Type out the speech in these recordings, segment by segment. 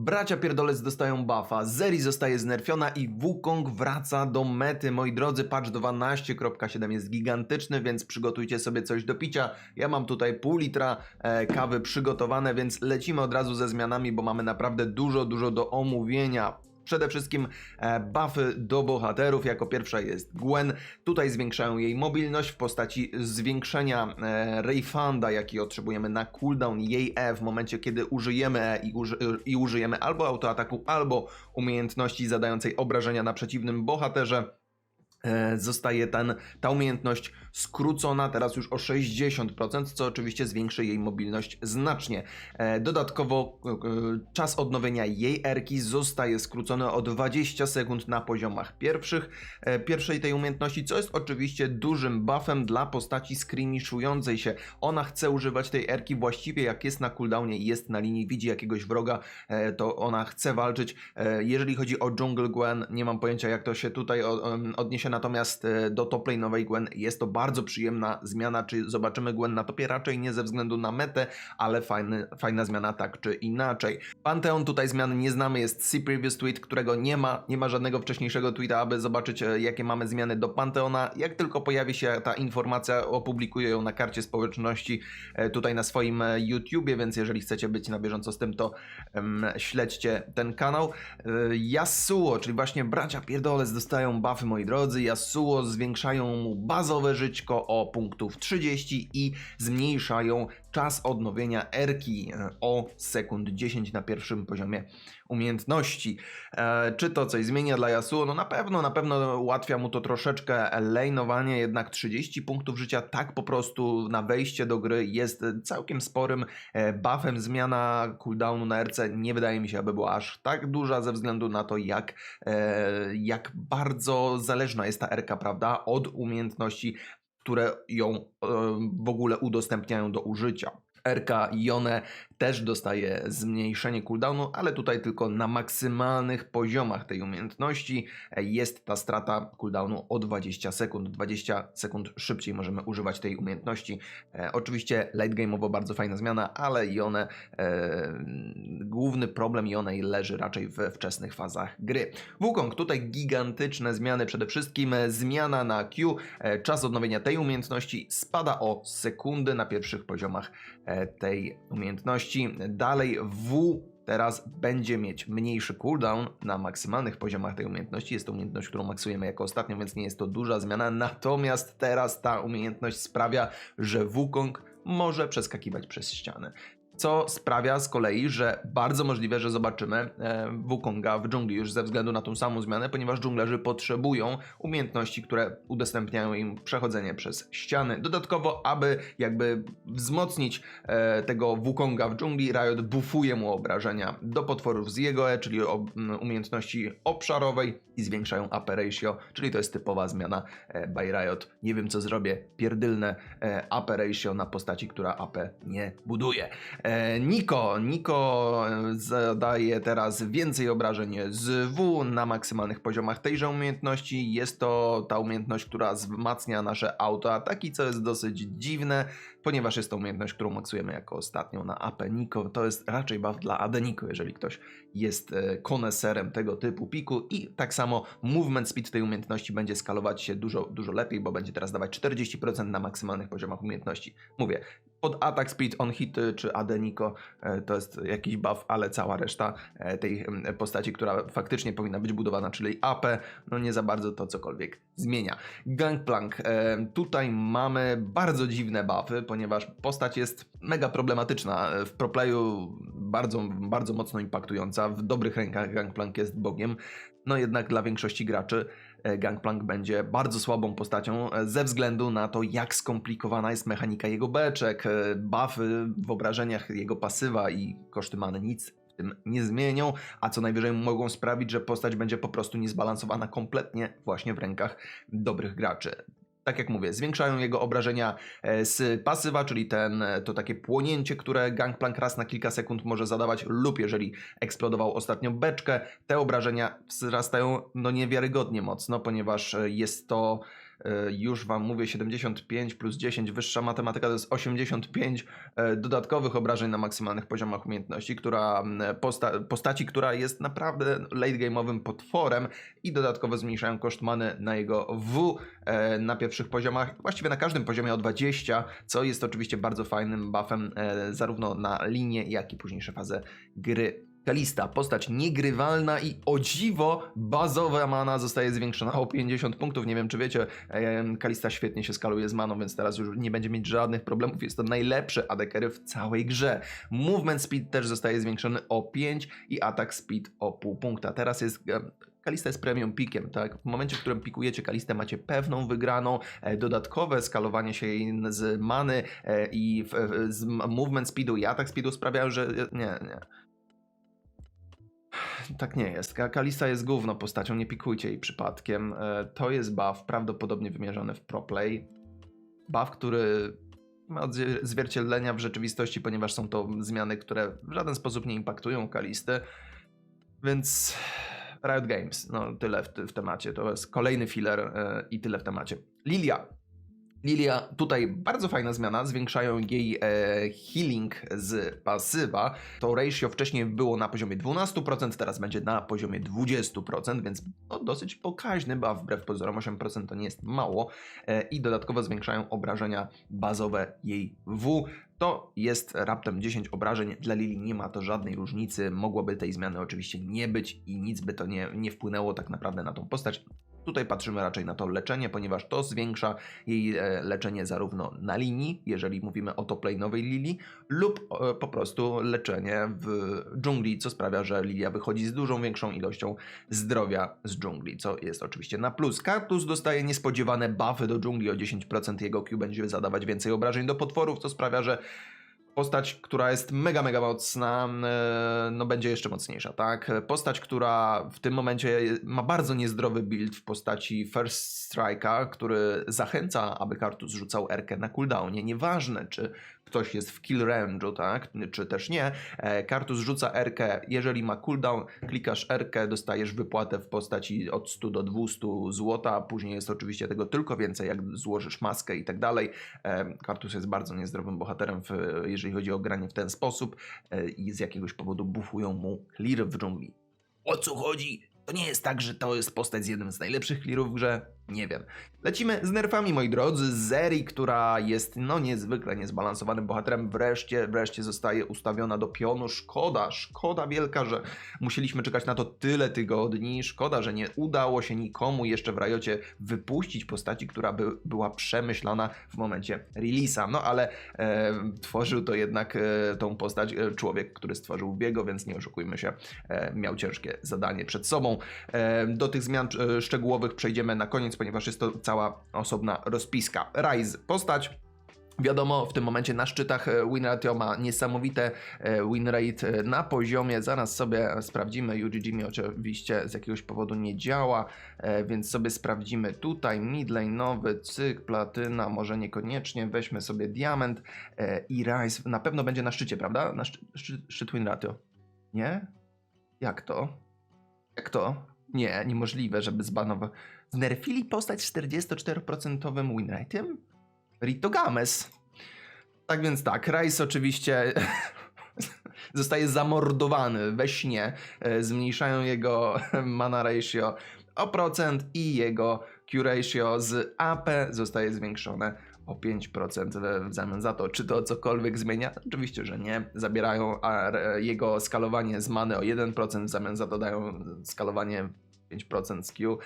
Bracia Pierdolec dostają buffa, Zeri zostaje znerfiona i Wukong wraca do mety. Moi drodzy, patch 12.7 jest gigantyczny, więc przygotujcie sobie coś do picia. Ja mam tutaj pół litra e, kawy przygotowane, więc lecimy od razu ze zmianami, bo mamy naprawdę dużo, dużo do omówienia. Przede wszystkim e, buffy do bohaterów. Jako pierwsza jest Gwen. Tutaj zwiększają jej mobilność w postaci zwiększenia e, refunda, jaki otrzymujemy na cooldown jej E w momencie, kiedy użyjemy E i, uży, i użyjemy albo autoataku, albo umiejętności zadającej obrażenia na przeciwnym bohaterze. E, Zostaje ten, ta umiejętność skrócona teraz już o 60%, co oczywiście zwiększy jej mobilność znacznie. E, Dodatkowo e, czas odnowienia jej erki zostaje skrócony o 20 sekund na poziomach pierwszych, pierwszej tej umiejętności, co jest oczywiście dużym buffem dla postaci skirmiszującej się. Ona chce używać tej erki właściwie jak jest na cooldownie i jest na linii, widzi jakiegoś wroga, to ona chce walczyć. Jeżeli chodzi o Jungle Gwen, nie mam pojęcia jak to się tutaj o- odniesie, natomiast e, do top lane'owej Gwen jest to bardzo przyjemna zmiana. Czy zobaczymy Gwen na topie? Raczej nie ze względu na metę, ale fajny, fajna zmiana tak czy inaczej. Panteon tutaj zmiany nie znamy, jest See Previous Tweet, którego nie ma, nie ma żadnego wcześniejszego tweeta, aby zobaczyć e, jakie mamy zmiany do Panteona. Jak tylko pojawi się ta informacja, opublikuję ją na karcie społeczności e, tutaj na swoim YouTubie, więc jeżeli chcecie być na bieżąco z tym, to em, śledźcie ten kanał. Yasuo, czyli właśnie bracia pierdolec dostają buffy, moi drodzy. Yasuo zwiększają mu bazowe żyćko o punktów 30 i zmniejszają czas odnowienia erki e, o sekund 10 na pierwszym poziomie umiejętności. E, czy to coś zmienia dla Yasuo? No na pewno, na pewno ułatwia mu to troszeczkę lane'owanie, jednak 30 punktów życia tak po prostu na wejście do gry jest całkiem sporym e, buffem. Zmiana cooldownu na RC nie wydaje mi się, aby była aż tak duża ze względu na to, jak, jak bardzo zależna jest ta RK, prawda, od umiejętności, które ją w ogóle udostępniają do użycia. RK Ione też dostaje zmniejszenie cooldownu, ale tutaj tylko na maksymalnych poziomach tej umiejętności jest ta strata cooldownu o 20 sekund. 20 sekund szybciej możemy używać tej umiejętności. E, oczywiście late game'owo bardzo fajna zmiana, ale Ione, e, główny problem Ione leży raczej we wczesnych fazach gry. Wukong, tutaj gigantyczne zmiany, przede wszystkim e, zmiana na Q, e, czas odnowienia tej umiejętności spada o sekundę na pierwszych poziomach e, tej umiejętności. Dalej W teraz będzie mieć mniejszy cooldown na maksymalnych poziomach tej umiejętności. Jest to umiejętność, którą maksujemy jako ostatnią, więc nie jest to duża zmiana. Natomiast teraz ta umiejętność sprawia, że Wukong może przeskakiwać przez ściany. Co sprawia z kolei, że bardzo możliwe, że zobaczymy e, Wukonga w dżungli już ze względu na tą samą zmianę, ponieważ dżunglerzy potrzebują umiejętności, które udostępniają im przechodzenie przez ściany. Dodatkowo, aby jakby wzmocnić e, tego Wukonga w dżungli, Riot buffuje mu obrażenia do potworów z jego E, czyli umiejętności obszarowej i zwiększają AP ratio, czyli to jest typowa zmiana e, by Riot. Nie wiem co zrobię, pierdylne AP ratio na postaci, która AP nie buduje. E, Niko, Niko zadaje teraz więcej obrażeń z W na maksymalnych poziomach tejże umiejętności. Jest to ta umiejętność, która wzmacnia nasze autoataki, co jest dosyć dziwne, ponieważ jest to umiejętność, którą maksujemy jako ostatnią na AP Niko. To jest raczej buff dla AD Niko, jeżeli ktoś jest e, koneserem tego typu piku i tak samo movement speed tej umiejętności będzie skalować się dużo, dużo lepiej, bo będzie teraz dawać 40% na maksymalnych poziomach umiejętności. Mówię, pod attack speed on hity czy Adeniko e, to jest jakiś buff, ale cała reszta e, tej postaci, która faktycznie powinna być budowana, czyli AP, no nie za bardzo to cokolwiek zmienia. Gangplank. e, Tutaj mamy bardzo dziwne buffy, ponieważ postać jest mega problematyczna. W proplayu bardzo, bardzo mocno impaktująca. W dobrych rękach Gangplank jest bogiem. No jednak dla większości graczy Gangplank będzie bardzo słabą postacią e, ze względu na to, jak skomplikowana jest mechanika jego beczek. E, Buffy w obrażeniach jego pasywa i koszty many nic w tym nie zmienią, a co najwyżej mogą sprawić, że postać będzie po prostu niezbalansowana kompletnie właśnie w rękach dobrych graczy. Tak jak mówię, zwiększają jego obrażenia e, z pasywa, czyli ten, e, to takie płonięcie, które Gangplank raz na kilka sekund może zadawać, lub jeżeli eksplodował ostatnio beczkę, te obrażenia wzrastają no niewiarygodnie mocno, ponieważ e, jest to już wam mówię 75 plus 10, wyższa matematyka to jest 85 e, dodatkowych obrażeń na maksymalnych poziomach umiejętności, która posta postaci, która jest naprawdę late game'owym potworem i dodatkowo zmniejszają koszt many na jego W e, na pierwszych poziomach, właściwie na każdym poziomie o 20, co jest oczywiście bardzo fajnym buffem e, zarówno na linię, jak i późniejsze fazy gry. Kalista, postać niegrywalna i o dziwo bazowa mana zostaje zwiększona o 50 punktów. Nie wiem, czy wiecie, Kalista świetnie się skaluje z maną, więc teraz już nie będzie mieć żadnych problemów. Jest to najlepszy AD carry w całej grze. Movement speed też zostaje zwiększony o 5 i attack speed o pół punkta. Teraz jest Kalista jest premium pikiem, tak? W momencie, w którym pikujecie Kalistę, macie pewną wygraną, e, dodatkowe skalowanie się jej z many e, i z movement speedu i attack speedu sprawiają, że nie, nie. Tak nie jest. Ka- Kalista jest gówno postacią, nie pikujcie jej przypadkiem. E, To jest buff prawdopodobnie wymierzony w pro play. Buff, który ma odzwie- odzwierciedlenia w rzeczywistości, ponieważ są to zmiany, które w żaden sposób nie impaktują Kalisty. Więc Riot Games, no tyle w, w temacie. To jest kolejny filler e, i tyle w temacie. Lilia. Lilia, tutaj bardzo fajna zmiana, zwiększają jej e, healing z pasywa. To ratio wcześniej było na poziomie 12%, teraz będzie na poziomie 20%, więc no, dosyć pokaźny buff, wbrew pozorom 8% to nie jest mało. E, I dodatkowo zwiększają obrażenia bazowe jej W. To jest raptem 10 obrażeń. Dla Lili nie ma to żadnej różnicy. Mogłoby tej zmiany oczywiście nie być i nic by to nie, nie wpłynęło tak naprawdę na tą postać. Tutaj patrzymy raczej na to leczenie, ponieważ to zwiększa jej e, leczenie zarówno na linii, jeżeli mówimy o toplane'owej Lili, lub e, po prostu leczenie w dżungli, co sprawia, że Lilia wychodzi z dużą większą ilością zdrowia z dżungli, co jest oczywiście na plus. Kaktus dostaje niespodziewane buffy do dżungli o 10%, jego Q będzie zadawać więcej obrażeń do potworów, co sprawia, że postać, która jest mega, mega mocna, e, no będzie jeszcze mocniejsza, tak? Postać, która w tym momencie ma bardzo niezdrowy build w postaci First Strike'a, który zachęca, aby Kartus rzucał Erkę na cooldownie. Nieważne, czy ktoś jest w kill range'u, tak? Czy też nie. E, Kartus rzuca Erkę, jeżeli ma cooldown, klikasz Erkę, dostajesz wypłatę w postaci od 100 do 200 złota, później jest oczywiście tego tylko więcej, jak złożysz maskę i tak dalej. E, Kartus jest bardzo niezdrowym bohaterem, w, jeżeli chodzi o granie w ten sposób e, i z jakiegoś powodu buffują mu clear w dżungli. O co chodzi? To nie jest tak, że to jest postać z jednym z najlepszych clearów w grze? Nie wiem. Lecimy z nerfami, moi drodzy. Zeri, która jest no niezwykle niezbalansowanym bohaterem, wreszcie, wreszcie zostaje ustawiona do pionu. Szkoda, szkoda wielka, że musieliśmy czekać na to tyle tygodni. Szkoda, że nie udało się nikomu jeszcze w Riocie wypuścić postaci, która by była przemyślana w momencie release'a. No ale e, tworzył to jednak e, tą postać e, człowiek, który stworzył biego, więc nie oszukujmy się, e, miał ciężkie zadanie przed sobą. E, do tych zmian e, szczegółowych przejdziemy na koniec, ponieważ jest to cała osobna rozpiska. Rise, postać. Wiadomo, w tym momencie na szczytach e, win ratio ma niesamowite e, win rate e, na poziomie, zaraz sobie sprawdzimy, UGG mi oczywiście z jakiegoś powodu nie działa, więc sobie sprawdzimy tutaj, midlane'owy, cyk, platyna, może niekoniecznie, weźmy sobie diament i Rise, na pewno będzie na szczycie, prawda? Na szczy, szczyt, szczyt win ratio. Nie? Jak to? Jak to? Nie, niemożliwe, żeby zbanował. Znerfili postać z 44% win rate'em? Rito Games. Tak więc tak, Rice oczywiście zostaje zamordowany we śnie. E, Zmniejszają jego mana ratio o procent i jego Q ratio z AP zostaje zwiększone o 5% w- zamian za to. Czy to cokolwiek zmienia? Oczywiście, że nie. Zabierają jego skalowanie z many o 1%, w zamian za to dają skalowanie 5% z Q.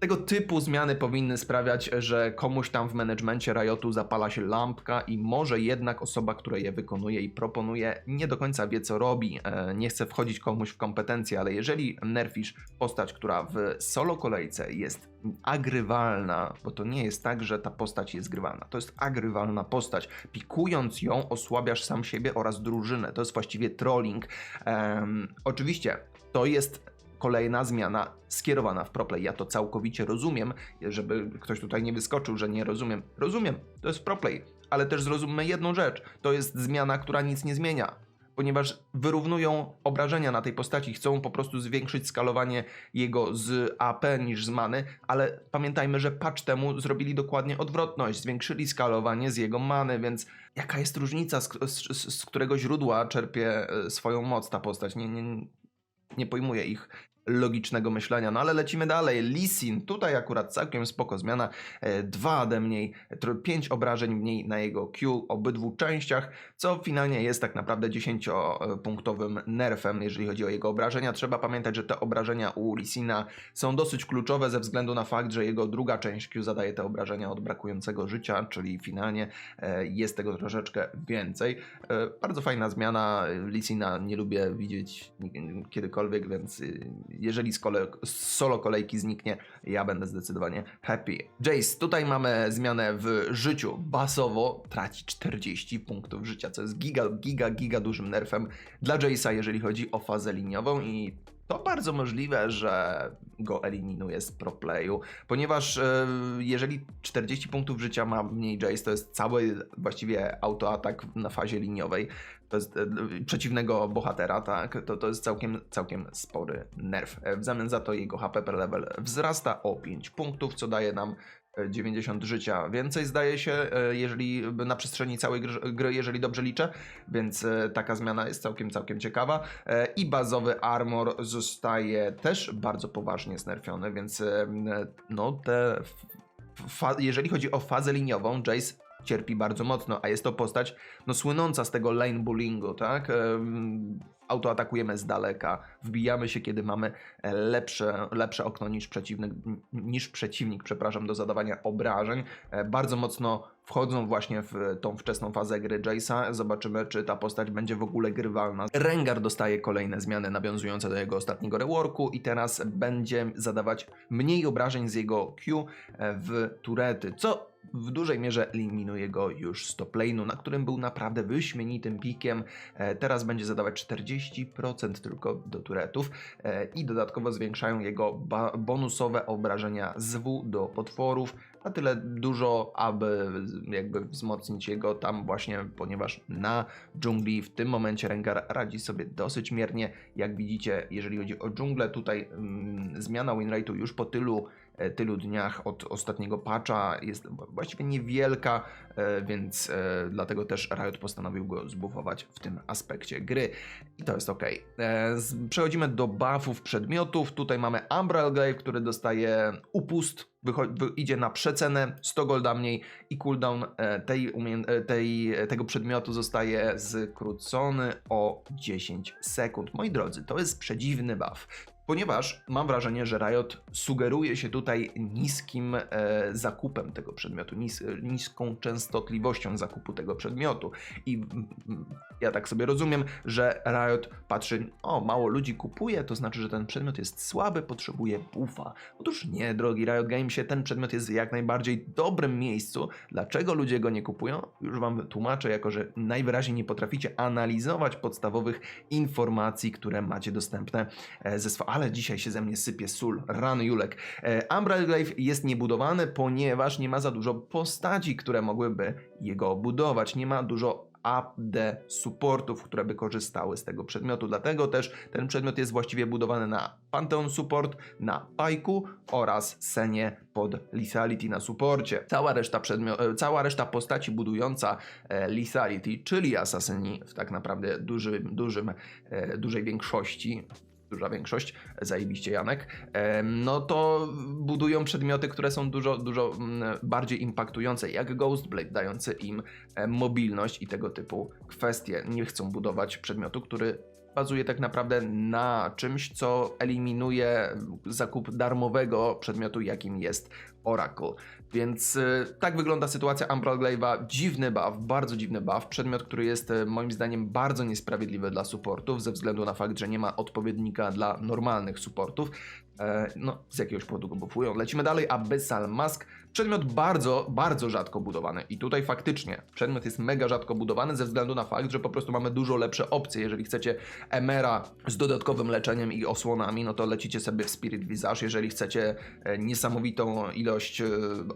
Tego typu zmiany powinny sprawiać, że komuś tam w managemencie Riotu zapala się lampka i może jednak osoba, która je wykonuje i proponuje, nie do końca wie co robi. E, Nie chce wchodzić komuś w kompetencje, ale jeżeli nerfisz postać, która w solo kolejce jest agrywalna, bo to nie jest tak, że ta postać jest grywalna, to jest agrywalna postać. Pikując ją, osłabiasz sam siebie oraz drużynę. To jest właściwie trolling. Em, oczywiście to jest kolejna zmiana skierowana w proplay. Ja to całkowicie rozumiem, żeby ktoś tutaj nie wyskoczył, że nie rozumiem. Rozumiem, to jest proplay, ale też zrozummy jedną rzecz. To jest zmiana, która nic nie zmienia. ponieważ wyrównują obrażenia na tej postaci, chcą po prostu zwiększyć skalowanie jego z AP niż z many, ale pamiętajmy, że patch temu zrobili dokładnie odwrotność, zwiększyli skalowanie z jego many, więc jaka jest różnica, z, z, z którego źródła czerpie e, swoją moc ta postać? Nie, nie, nie pojmuję ich logicznego myślenia. No ale lecimy dalej. Lisin, tutaj akurat całkiem spoko zmiana. 2 AD mniej, 5 obrażeń mniej na jego Q obydwu częściach, co finalnie jest tak naprawdę 10-punktowym nerfem, jeżeli chodzi o jego obrażenia. Trzeba pamiętać, że te obrażenia u Lisina są dosyć kluczowe ze względu na fakt, że jego druga część Q zadaje te obrażenia od brakującego życia, czyli finalnie e, jest tego troszeczkę więcej. E, Bardzo fajna zmiana. Lisina nie lubię widzieć kiedykolwiek, więc y, jeżeli z, kole- solo kolejki zniknie, ja będę zdecydowanie happy. Jace, tutaj mamy zmianę w życiu. Basowo traci 40 punktów życia, co jest giga, giga, giga dużym nerfem dla Jace'a, jeżeli chodzi o fazę liniową i to bardzo możliwe, że go eliminuje z pro playu, ponieważ e, jeżeli 40 punktów życia ma mniej Jace, to jest cały właściwie autoatak na fazie liniowej, to jest e, przeciwnego bohatera, tak, to, to jest całkiem, całkiem spory nerf. E, W zamian za to jego HP per level wzrasta o 5 punktów, co daje nam 90 życia więcej zdaje się, e, jeżeli na przestrzeni całej gry, jeżeli dobrze liczę, więc e, taka zmiana jest całkiem, całkiem ciekawa. E, I bazowy armor zostaje też bardzo poważnie znerfiony, więc no te jeżeli chodzi o fazę liniową, Jace cierpi bardzo mocno, a jest to postać no, słynąca z tego lane bullyingu, tak? Em, Autoatakujemy z daleka, wbijamy się, kiedy mamy e, lepsze, lepsze okno niż przeciwnik, niż przeciwnik, przepraszam, do zadawania obrażeń. E, Bardzo mocno wchodzą właśnie w tą wczesną fazę gry Jace'a. Zobaczymy, czy ta postać będzie w ogóle grywalna. Rengar dostaje kolejne zmiany nawiązujące do jego ostatniego reworku i teraz będzie zadawać mniej obrażeń z jego Q e, w turety, co w dużej mierze eliminuje go już z top na którym był naprawdę wyśmienitym pikiem. E, Teraz będzie zadawać 40% tylko do turetów e, i dodatkowo zwiększają jego bonusowe obrażenia z W do potworów, na tyle dużo, aby jakby wzmocnić jego tam właśnie, ponieważ na dżungli w tym momencie Rengar radzi sobie dosyć miernie. Jak widzicie, jeżeli chodzi o dżunglę, tutaj mm, zmiana winrate'u już po tylu tylu dniach od ostatniego patcha jest właściwie niewielka, e, więc e, dlatego też Riot postanowił go zbufować w tym aspekcie gry i to jest ok. Przechodzimy do buffów przedmiotów. Tutaj mamy Umbral Glaive, który dostaje upust, idzie na przecenę 100 golda mniej i cooldown e, tej, e, tej, tego przedmiotu zostaje skrócony o 10 sekund. Moi drodzy, to jest przedziwny buff. Ponieważ mam wrażenie, że Riot sugeruje się tutaj niskim e, zakupem tego przedmiotu, nis, niską częstotliwością zakupu tego przedmiotu. I ja tak sobie rozumiem, że Riot patrzy, o mało ludzi kupuje, to znaczy, że ten przedmiot jest słaby, potrzebuje buffa. Otóż nie, drogi Riot Gamesie, ten przedmiot jest w jak najbardziej dobrym miejscu. Dlaczego ludzie go nie kupują? Już wam tłumaczę, jako że najwyraźniej nie potraficie analizować podstawowych informacji, które macie dostępne e, ze swo- ale dzisiaj się ze mnie sypie sól, rany Julek. E, Umbral Glaive jest niebudowany, ponieważ nie ma za dużo postaci, które mogłyby jego budować. Nie ma dużo AD supportów, które by korzystały z tego przedmiotu. Dlatego też ten przedmiot jest właściwie budowany na Pantheon Support, na Pajku oraz Senie pod Lethality na supporcie. Cała reszta, e, cała reszta postaci budująca e, Lethality, czyli asasyni w tak naprawdę dużym, dużym, e, dużej większości duża większość, zajebiście Janek, no to budują przedmioty, które są dużo, dużo mm, bardziej impaktujące, jak Ghostblade, dający im mobilność i tego typu kwestie. Nie chcą budować przedmiotu, który bazuje tak naprawdę na czymś, co eliminuje zakup darmowego przedmiotu, jakim jest Oracle. Więc y, tak wygląda sytuacja Umbral Glaive'a. Dziwny buff, bardzo dziwny buff. Przedmiot, który jest y, moim zdaniem bardzo niesprawiedliwy dla supportów, ze względu na fakt, że nie ma odpowiednika dla normalnych supportów. E, no, z jakiegoś powodu go buffują. Lecimy dalej, Abyssal Mask. Przedmiot bardzo, bardzo rzadko budowany i tutaj faktycznie przedmiot jest mega rzadko budowany ze względu na fakt, że po prostu mamy dużo lepsze opcje. Jeżeli chcecie Emera z dodatkowym leczeniem i osłonami, no to lecicie sobie w Spirit Visage. Jeżeli chcecie e, niesamowitą ilość e,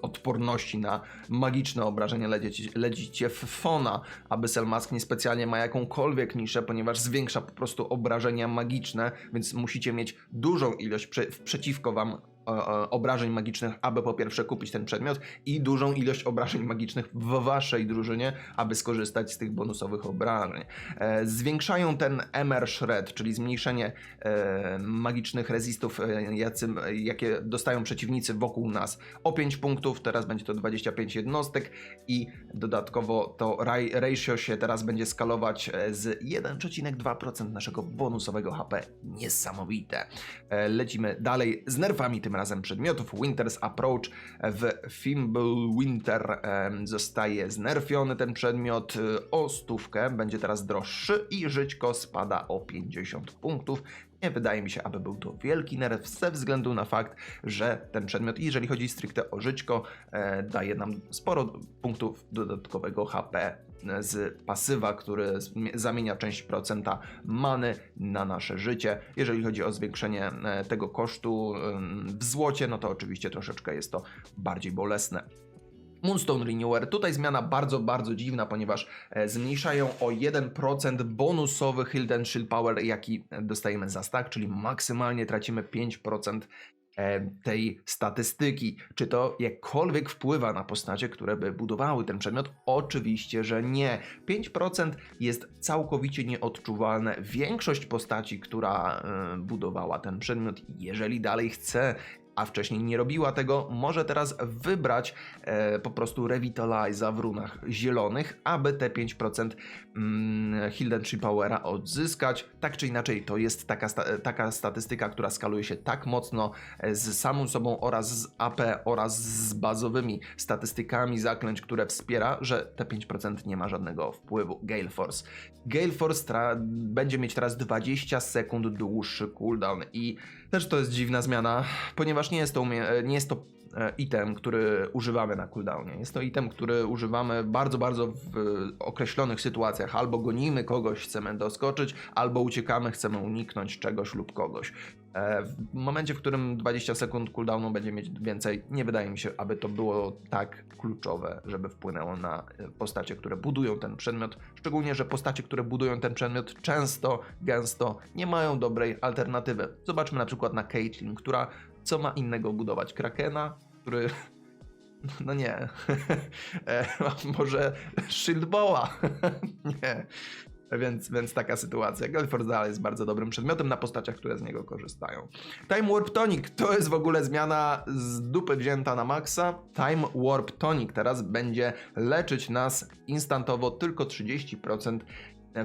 odporności na magiczne obrażenia, lecicie, w Fona. Abyssal Mask niespecjalnie ma jakąkolwiek niszę, ponieważ zwiększa po prostu obrażenia magiczne, więc musicie mieć dużą ilość prze, przeciwko wam obrażeń magicznych, aby po pierwsze kupić ten przedmiot i dużą ilość obrażeń magicznych w waszej drużynie, aby skorzystać z tych bonusowych obrażeń. E, zwiększają ten MR Shred, czyli zmniejszenie e, magicznych rezistów, e, jakie dostają przeciwnicy wokół nas o 5 punktów, teraz będzie to 25 jednostek i dodatkowo to ra- ratio się teraz będzie skalować z 1,2% naszego bonusowego HP. Niesamowite. Lecimy dalej z nerfami tym razem przedmiotów. Winter's Approach w Fimble Winter zostaje znerfiony ten przedmiot e, o stówkę, będzie teraz droższy i żyćko spada o 50 punktów. Nie wydaje mi się, aby był to wielki nerf ze względu na fakt, że ten przedmiot, jeżeli chodzi stricte o żyćko, e, daje nam sporo punktów dodatkowego HP z pasywa, który zamienia część procenta many na nasze życie. Jeżeli chodzi o zwiększenie e, tego kosztu w złocie, no to oczywiście troszeczkę jest to bardziej bolesne. Moonstone Renewer. Tutaj zmiana bardzo, bardzo dziwna, ponieważ e, zmniejszają o 1% bonusowy Hilden Shield Power, jaki dostajemy za stack, czyli maksymalnie tracimy 5% e, tej statystyki. Czy to jakkolwiek wpływa na postacie, które by budowały ten przedmiot? Oczywiście, że nie. 5% jest całkowicie nieodczuwalne. Większość postaci, która e, budowała ten przedmiot, jeżeli dalej chce a wcześniej nie robiła tego, może teraz wybrać e, po prostu Revitaliza w runach zielonych, aby te 5% mm, Hilden Tree Powera odzyskać. Tak czy inaczej, to jest taka, sta- taka statystyka, która skaluje się tak mocno e, z samą sobą oraz z AP oraz z bazowymi statystykami zaklęć, które wspiera, że te 5% nie ma żadnego wpływu. Gale Force. Gale Force będzie mieć teraz 20 sekund dłuższy cooldown i też to jest dziwna zmiana, ponieważ nie jest to, e, nie jest to e, item, który używamy na cooldownie. Jest to item, który używamy bardzo, bardzo w określonych sytuacjach. Albo gonimy kogoś, chcemy doskoczyć, albo uciekamy, chcemy uniknąć czegoś lub kogoś. E, W momencie, w którym 20 sekund cooldownu będzie mieć więcej, nie wydaje mi się, aby to było tak kluczowe, żeby wpłynęło na e, postacie, które budują ten przedmiot. Szczególnie, że postacie, które budują ten przedmiot często, gęsto nie mają dobrej alternatywy. Zobaczmy na przykład na Caitlyn, która co ma innego budować? Krakena, który no nie. E, Może Shieldboła. nie. Więc, więc taka sytuacja. Dalej jest bardzo dobrym przedmiotem na postaciach, które z niego korzystają. Time Warp Tonic to jest w ogóle zmiana z dupy wzięta na maksa. Time Warp Tonic teraz będzie leczyć nas instantowo tylko 30%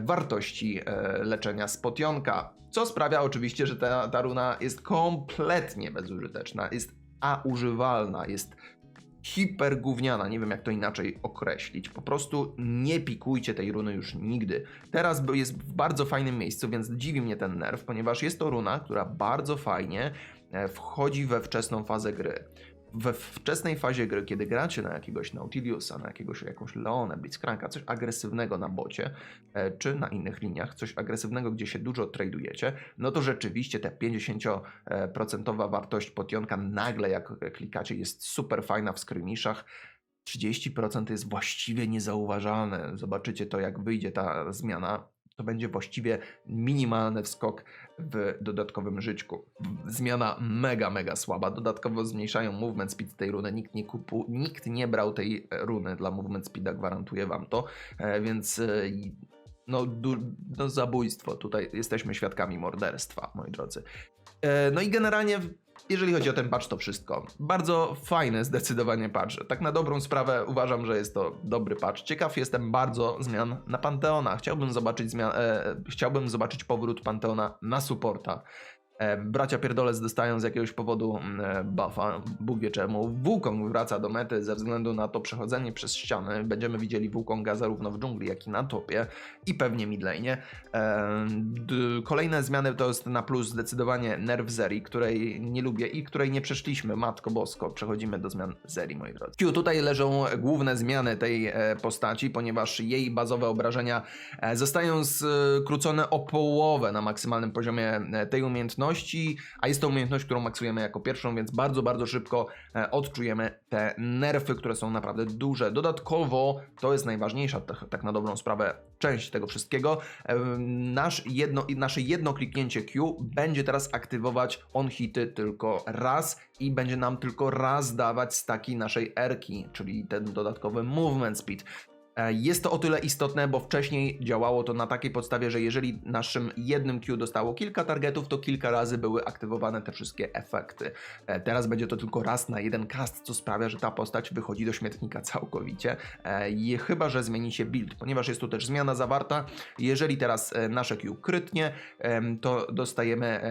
wartości e, leczenia z potionka. Co sprawia oczywiście, że ta, ta runa jest kompletnie bezużyteczna, jest a-używalna, jest hipergówniana, nie wiem jak to inaczej określić. Po prostu nie pikujcie tej runy już nigdy. Teraz jest w bardzo fajnym miejscu, więc dziwi mnie ten nerw, ponieważ jest to runa, która bardzo fajnie e, wchodzi we wczesną fazę gry. We wczesnej fazie gry, kiedy gracie na jakiegoś Nautiliusa, na jakiegoś jakąś Leonę, Blitzcranka, coś agresywnego na bocie, e, czy na innych liniach, coś agresywnego, gdzie się dużo tradujecie, no to rzeczywiście te 50% wartość potionka nagle jak klikacie jest super fajna w skrymiszach. 30% jest właściwie niezauważalne. Zobaczycie to, jak wyjdzie ta zmiana. To będzie właściwie minimalny wskok w dodatkowym żyćku. Zmiana mega, mega słaba. Dodatkowo zmniejszają movement speed tej runy. Nikt nie, kupu, nikt nie brał tej e, runy dla movement speeda, gwarantuję wam to. E, więc e, no, du, no zabójstwo. Tutaj jesteśmy świadkami morderstwa, moi drodzy. No i generalnie, jeżeli chodzi o ten patch, to wszystko. Bardzo fajny zdecydowanie patch. Tak na dobrą sprawę uważam, że jest to dobry patch. Ciekaw jestem bardzo zmian na Panteona. Chciałbym zobaczyć, zmian, e, chciałbym zobaczyć powrót Panteona na supporta. E, bracia Pierdolec dostają z jakiegoś powodu mm, e, buffa, Bóg wie czemu. Wukong wraca do mety ze względu na to przechodzenie przez ściany. Będziemy widzieli Wukonga zarówno w dżungli, jak i na topie i pewnie midlane. E, kolejne zmiany to jest na plus zdecydowanie nerw Zeri, której nie lubię i której nie przeszliśmy. Matko Bosko, przechodzimy do zmian Zeri, moi drodzy. Q, tutaj leżą główne zmiany tej postaci, ponieważ jej bazowe obrażenia zostają skrócone o połowę na maksymalnym poziomie tej umiejętności, a jest to umiejętność, którą maksujemy jako pierwszą, więc bardzo, bardzo szybko e, odczujemy te nerfy, które są naprawdę duże. Dodatkowo, to jest najważniejsza, tak, tak na dobrą sprawę, część tego wszystkiego, e, nasz jedno, nasze jedno kliknięcie Q będzie teraz aktywować on-hity tylko raz i będzie nam tylko raz dawać staki naszej erki, czyli ten dodatkowy movement speed. E, Jest to o tyle istotne, bo wcześniej działało to na takiej podstawie, że jeżeli naszym jednym Q dostało kilka targetów, to kilka razy były aktywowane te wszystkie efekty. E, Teraz będzie to tylko raz na jeden cast, co sprawia, że ta postać wychodzi do śmietnika całkowicie. E, I chyba, że zmieni się build, ponieważ jest tu też zmiana zawarta. Jeżeli teraz nasze Q krytnie, to dostajemy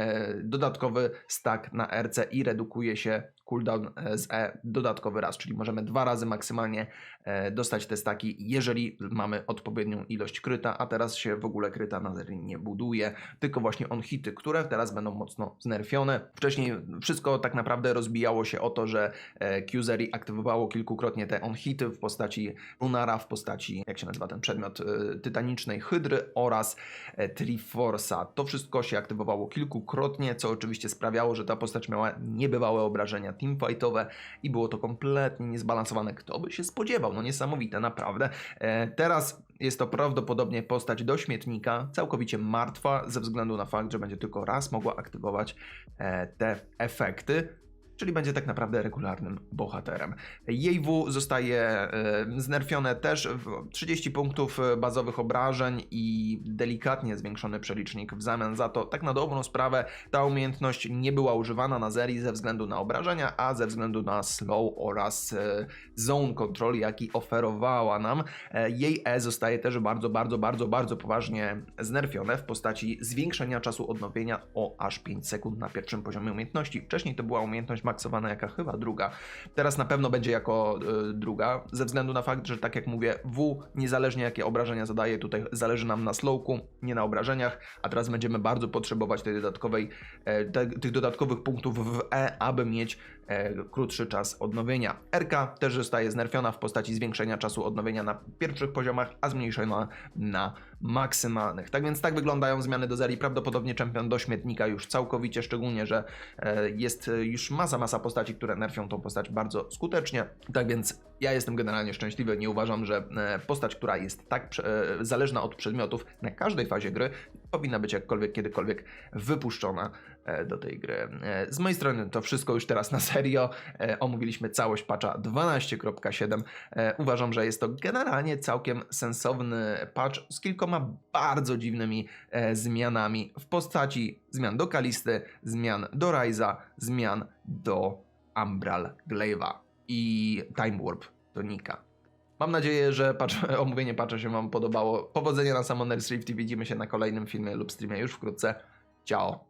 dodatkowy stack na RC i redukuje się cooldown e, z E dodatkowy raz, czyli możemy dwa razy maksymalnie e, dostać te staki, jeżeli mamy odpowiednią ilość kryta, a teraz się w ogóle kryta na serii nie buduje, tylko właśnie on hity, które teraz będą mocno znerfione. Wcześniej wszystko tak naprawdę rozbijało się o to, że e, Q-Zeri aktywowało kilkukrotnie te on hity w postaci Lunara, w postaci, jak się nazywa ten przedmiot, tytanicznej hydry oraz Triforce'a. To wszystko się aktywowało kilkukrotnie, co oczywiście sprawiało, że ta postać miała niebywałe obrażenia teamfightowe i było to kompletnie niezbalansowane. Kto by się spodziewał? No niesamowite, naprawdę. E, teraz jest to prawdopodobnie postać do śmietnika, całkowicie martwa, ze względu na fakt, że będzie tylko raz mogła aktywować e, te efekty. Czyli będzie tak naprawdę regularnym bohaterem. Jej W zostaje znerfione też w 30 punktów e, bazowych obrażeń i delikatnie zwiększony przelicznik w zamian za to. Tak na dobrą sprawę ta umiejętność nie była używana na Zeri ze względu na obrażenia, a ze względu na slow oraz e, zone control, jaki oferowała nam. E, Jej E zostaje też bardzo, bardzo, bardzo, bardzo poważnie znerfione w postaci zwiększenia czasu odnowienia o aż 5 sekund na pierwszym poziomie umiejętności. Wcześniej to była umiejętność maksowana jaka chyba druga. Teraz na pewno będzie jako e, druga, ze względu na fakt, że tak jak mówię, W niezależnie jakie obrażenia zadaje, tutaj zależy nam na slowku, nie na obrażeniach, a teraz będziemy bardzo potrzebować tej dodatkowej, e, te, tych dodatkowych punktów w E, aby mieć krótszy czas odnowienia. RK też zostaje znerfiona w postaci zwiększenia czasu odnowienia na pierwszych poziomach, a zmniejszona na maksymalnych. Tak więc tak wyglądają zmiany do Zeri. Prawdopodobnie czempion do śmietnika już całkowicie, szczególnie, że e, jest e, już masa, masa postaci, które nerfią tą postać bardzo skutecznie. Tak więc ja jestem generalnie szczęśliwy. Nie uważam, że e, postać, która jest tak e, zależna od przedmiotów na każdej fazie gry, powinna być jakkolwiek, kiedykolwiek wypuszczona e, do tej gry. E, Z mojej strony to wszystko już teraz na serio. E, Omówiliśmy całość patcha 12.7. E, Uważam, że jest to generalnie całkiem sensowny patch z kilkoma bardzo dziwnymi e, zmianami w postaci zmian do Kalisty, zmian do Ryza, zmian do Umbral Glaive'a i Time Warp do Nika. Mam nadzieję, że patch, omówienie patcha się Wam podobało. Powodzenia na Summoner's Rift i widzimy się na kolejnym filmie lub streamie już wkrótce. Ciao!